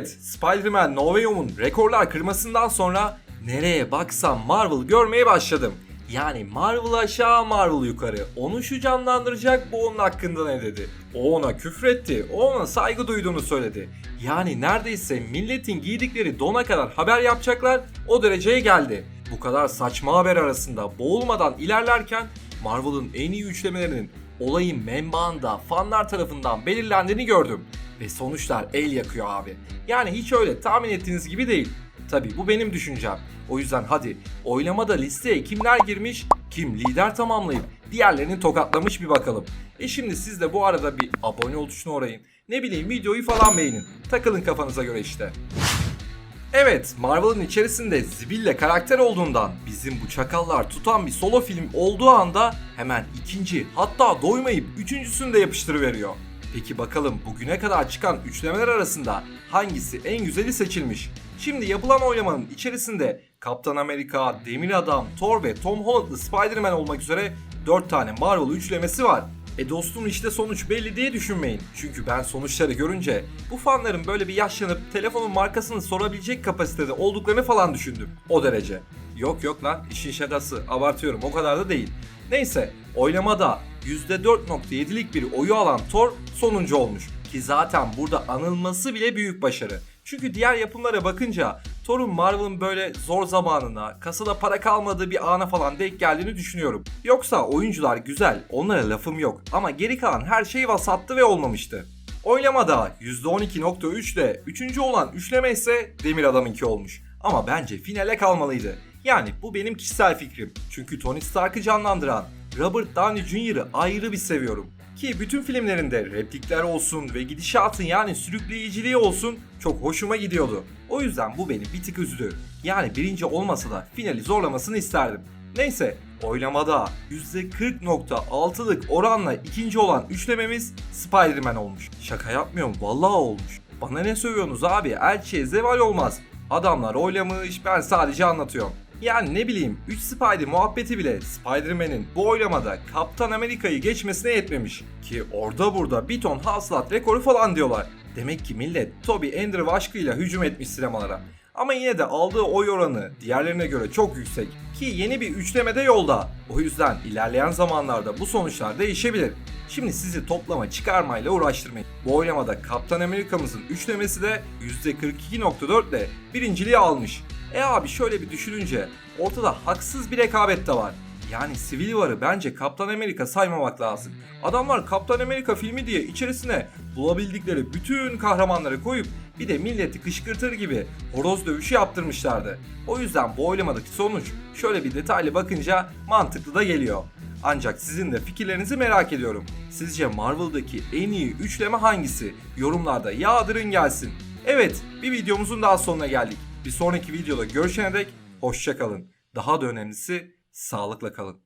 Spider-Man No Way Home'un rekorlar kırmasından sonra nereye baksam Marvel görmeye başladım. Yani Marvel aşağı Marvel yukarı. Onu şu canlandıracak bu onun hakkında ne dedi. O ona küfretti. O ona saygı duyduğunu söyledi. Yani neredeyse milletin giydikleri dona kadar haber yapacaklar o dereceye geldi. Bu kadar saçma haber arasında boğulmadan ilerlerken Marvel'ın en iyi üçlemelerinin olayın menbaında fanlar tarafından belirlendiğini gördüm. Ve sonuçlar el yakıyor abi. Yani hiç öyle tahmin ettiğiniz gibi değil. Tabi bu benim düşüncem. O yüzden hadi oylamada listeye kimler girmiş, kim lider tamamlayıp diğerlerini tokatlamış bir bakalım. E şimdi siz de bu arada bir abone ol uğrayın. Ne bileyim videoyu falan beğenin. Takılın kafanıza göre işte. Evet, Marvel'ın içerisinde Zibille karakter olduğundan bizim bu çakallar tutan bir solo film olduğu anda hemen ikinci hatta doymayıp üçüncüsünü de yapıştırıveriyor. Peki bakalım bugüne kadar çıkan üçlemeler arasında hangisi en güzeli seçilmiş? Şimdi yapılan oylamanın içerisinde Kaptan Amerika, Demir Adam, Thor ve Tom Holland'lı Spider-Man olmak üzere 4 tane Marvel üçlemesi var. E dostum işte sonuç belli diye düşünmeyin. Çünkü ben sonuçları görünce bu fanların böyle bir yaşlanıp telefonun markasını sorabilecek kapasitede olduklarını falan düşündüm. O derece. Yok yok lan işin şakası abartıyorum o kadar da değil. Neyse oylamada %4.7'lik bir oyu alan Thor sonuncu olmuş. Ki zaten burada anılması bile büyük başarı. Çünkü diğer yapımlara bakınca Thor'un Marvel'ın böyle zor zamanına, kasada para kalmadığı bir ana falan denk geldiğini düşünüyorum. Yoksa oyuncular güzel, onlara lafım yok ama geri kalan her şey vasattı ve olmamıştı. Oylamada %12.3 ile 3. olan üçleme ise Demir Adam'ınki olmuş. Ama bence finale kalmalıydı. Yani bu benim kişisel fikrim. Çünkü Tony Stark'ı canlandıran Robert Downey Jr.'ı ayrı bir seviyorum. Ki bütün filmlerinde replikler olsun ve gidişatın yani sürükleyiciliği olsun çok hoşuma gidiyordu. O yüzden bu beni bir tık üzdü. Yani birinci olmasa da finali zorlamasını isterdim. Neyse oylamada %40.6'lık oranla ikinci olan üçlememiz Spider-Man olmuş. Şaka yapmıyorum vallahi olmuş. Bana ne sövüyorsunuz abi elçiye zeval olmaz. Adamlar oylamış ben sadece anlatıyorum. Yani ne bileyim 3 Spidey muhabbeti bile Spider-Man'in bu oylamada Kaptan Amerika'yı geçmesine yetmemiş. Ki orada burada bir ton hasılat rekoru falan diyorlar. Demek ki millet Toby Andrew aşkıyla hücum etmiş sinemalara. Ama yine de aldığı oy oranı diğerlerine göre çok yüksek. Ki yeni bir üçlemede yolda. O yüzden ilerleyen zamanlarda bu sonuçlar değişebilir. Şimdi sizi toplama çıkarmayla uğraştırmayın. Bu oylamada Kaptan Amerika'mızın üçlemesi de %42.4 ile birinciliği almış. E abi şöyle bir düşününce ortada haksız bir rekabet de var. Yani Civil War'ı bence Kaptan Amerika saymamak lazım. Adamlar Kaptan Amerika filmi diye içerisine bulabildikleri bütün kahramanları koyup bir de milleti kışkırtır gibi horoz dövüşü yaptırmışlardı. O yüzden bu oylamadaki sonuç şöyle bir detaylı bakınca mantıklı da geliyor. Ancak sizin de fikirlerinizi merak ediyorum. Sizce Marvel'daki en iyi üçleme hangisi? Yorumlarda yağdırın gelsin. Evet, bir videomuzun daha sonuna geldik. Bir sonraki videoda görüşene dek hoşçakalın. Daha da önemlisi sağlıkla kalın.